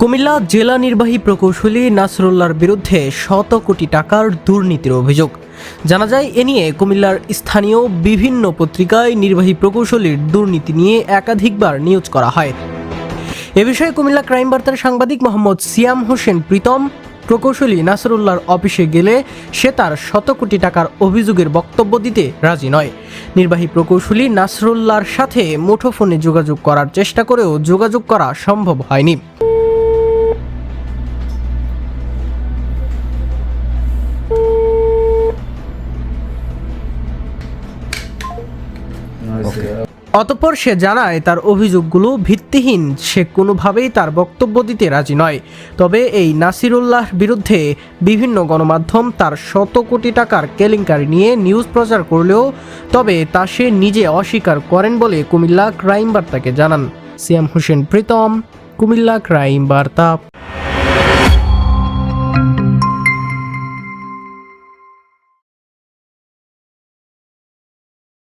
কুমিল্লা জেলা নির্বাহী প্রকৌশলী নাসরুল্লাহর বিরুদ্ধে শত কোটি টাকার দুর্নীতির অভিযোগ। জানা যায়, এ নিয়ে কুমিল্লার স্থানীয় বিভিন্ন পত্রিকায় নির্বাহী প্রকৌশলীর দুর্নীতি নিয়ে একাধিকবার নিউজ করা হয়। এ বিষয়ে কুমিল্লা ক্রাইম বার্তার সাংবাদিক মোহাম্মদ সিয়াম হোসেন প্রীতম, প্রকৌশলী নাসরুল্লাহর অফিসে গেলে সে তার শত কোটি টাকার অভিযোগের বক্তব্য দিতে রাজি নয়। নির্বাহী প্রকৌশলী নাসরুল্লাহর সাথে মুঠোফোনে যোগাযোগ করার চেষ্টা করেও যোগাযোগ করা সম্ভব হয়নি। অতঃপর সে জানায় তার অভিযোগগুলো ভিত্তিহীন, সে কোনোভাবেই তার বক্তব্য দিতে রাজি নয়। তবে এই নাসিরুল্লাহর বিরুদ্ধে বিভিন্ন গণমাধ্যম তার শত কোটি টাকার কেলেঙ্কারি নিয়ে নিউজ প্রচার করলেও তবে তা সে নিজে অস্বীকার করেন বলে কুমিল্লা ক্রাইম বার্তাকে জানান। সিয়াম হোসেন প্রীতম, কুমিল্লা ক্রাইম বার্তা।